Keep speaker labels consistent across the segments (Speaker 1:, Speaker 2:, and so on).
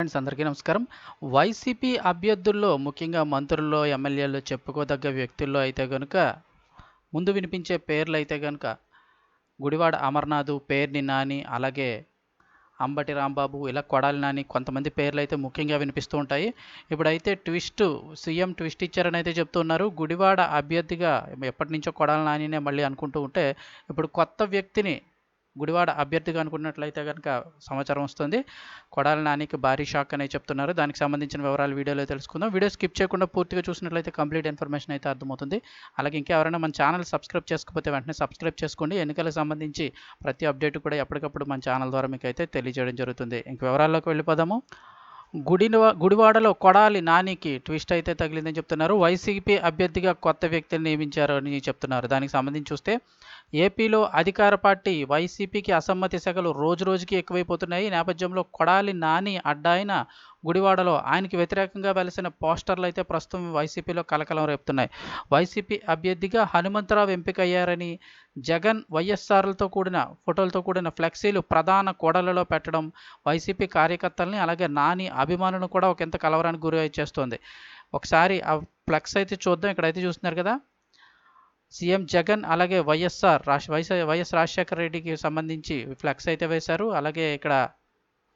Speaker 1: Friends అందరికీ నమస్కారం. YCP అభ్యర్థుల్లో ముఖ్యంగా మంత్రుల్లో ఎమ్మెల్యేలు చెప్పుకోదగ్గ వ్యక్తుల్లో అయితే కనుక ముందు వినిపించే పేర్లు అయితే కనుక గుడివాడ అమర్నాథ్ పేర్ని నాని అలాగే అంబటి రాంబాబు ఇలా కొడాలి నాని కొంతమంది పేర్లు అయితే ముఖ్యంగా వినిపిస్తూ ఉంటాయి. ఇప్పుడైతే ట్విస్ట్ సీఎం ట్విస్ట్ ఇచ్చారని అయితే చెప్తున్నారు. గుడివాడ అభ్యర్థిగా ఎప్పటి నుంచో కొడాలి నానినే మళ్ళీ అనుకుంటూ ఉంటే ఇప్పుడు కొత్త వ్యక్తిని గుడివాడ అభ్యర్థిగా అనుకున్నట్లయితే కనుక సమాచారం వస్తుంది. కొడాల నానికి భారీ షాక్ అనే చెప్తున్నారు. దానికి సంబంధించిన వివరాలు వీడియోలో తెలుసుకుందాం. వీడియో స్కిప్ చేయకుండా పూర్తిగా చూసినట్లయితే కంప్లీట్ ఇన్ఫర్మేషన్ అయితే అర్థమవుతుంది. అలాగే ఇంకెవరైనా మన ఛానల్ సబ్స్క్రైబ్ చేసుకోకపోతే వెంటనే సబ్స్క్రైబ్ చేసుకోండి. ఎన్నికలకు సంబంధించి ప్రతి అప్డేట్ కూడా ఎప్పటికప్పుడు మన ఛానల్ ద్వారా మీకు అయితే తెలియజేయడం జరుగుతుంది. ఇంక వివరాల్లోకి వెళ్ళిపోదాము. గుడివ గుడివాడలో కొడాలి నానికి ట్విస్ట్ అయితే తగిలిందని చెప్తున్నారు. వైసీపీ అభ్యర్థిగా కొత్త వ్యక్తిని నియమించారు అని చెప్తున్నారు. దానికి సంబంధించి చూస్తే ఏపీలో అధికార పార్టీ వైసీపీకి అసమ్మతి సెగలు రోజు రోజుకి ఎక్కువైపోతున్నాయి. ఈ నేపథ్యంలో కొడాలి నాని అడ్డాయిన గుడివాడలో ఆయనకి వ్యతిరేకంగా వెలిసిన పోస్టర్లు అయితే ప్రస్తుతం వైసీపీలో కలకలం రేపుతున్నాయి. వైసీపీ అభ్యర్థిగా హనుమంతరావు ఎంపికయ్యారని జగన్ వైఎస్ఆర్లతో కూడిన ఫోటోలతో కూడిన ఫ్లెక్సీలు ప్రధాన కోడలలో పెట్టడం వైసీపీ కార్యకర్తల్ని అలాగే నాని అభిమానులను కూడా ఒక ఎంత కలవరానికి గురి చేస్తోంది. ఒకసారి ఆ ఫ్లెక్స్ అయితే చూద్దాం. ఇక్కడైతే చూస్తున్నారు కదా. సీఎం జగన్ అలాగే వైఎస్ఆర్ రాష్ వైఎస్ వైఎస్ రాజశేఖర రెడ్డికి సంబంధించి ఫ్లెక్స్ అయితే వేశారు. అలాగే ఇక్కడ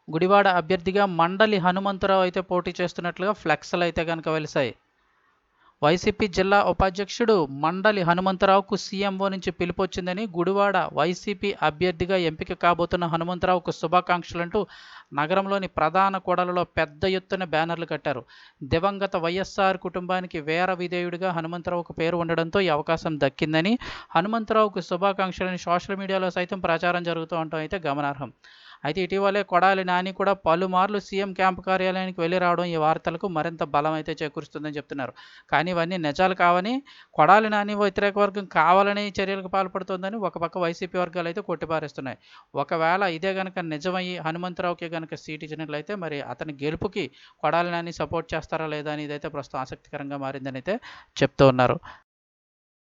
Speaker 1: గుడివాడ అభ్యర్థిగా మండలి హనుమంతరావు అయితే పోటీ చేస్తున్నట్లుగా ఫ్లెక్స్లు అయితే కనుక వెలిసాయి వైసీపీ జిల్లా ఉపాధ్యక్షుడు మండలి హనుమంతరావుకు సీఎంఓ నుంచి పిలుపు వచ్చిందని గుడివాడ వైసీపీ అభ్యర్థిగా ఎంపిక కాబోతున్న హనుమంతరావుకు శుభాకాంక్షలంటూ నగరంలోని ప్రధాన కూడలలో పెద్ద ఎత్తున బ్యానర్లు కట్టారు. దివంగత వైఎస్ఆర్ కుటుంబానికి వేర విధేయుడిగా హనుమంతరావుకు పేరు ఉండడంతో ఈ అవకాశం దక్కిందని హనుమంతరావుకు శుభాకాంక్షలని సోషల్ మీడియాలో సైతం ప్రచారం జరుగుతూ ఉండటం అయితే గమనార్హం. అయితే ఇటీవలే కొడాలి నాని కూడా పలుమార్లు సీఎం క్యాంపు కార్యాలయానికి వెళ్ళి రావడం ఈ వార్తలకు మరింత బలం అయితే చేకూరుస్తుందని చెప్తున్నారు. కానీ ఇవన్నీ నిజాలు కావని కొడాలి నాని వ్యతిరేక వర్గం కావాలని చర్యలకు పాల్పడుతోందని ఒక పక్క వైసీపీ వర్గాలు అయితే కొట్టిపారేస్తున్నాయి. ఒకవేళ ఇదే కనుక నిజమయ్యి హనుమంతరావుకి కనుక సీట్ ఇచ్చినట్లయితే మరి అతని గెలుపుకి కొడాలి నాని సపోర్ట్ చేస్తారా లేదా అని ఇదైతే ప్రస్తుతం ఆసక్తికరంగా మారిందని అయితే చెప్తూ ఉన్నారు.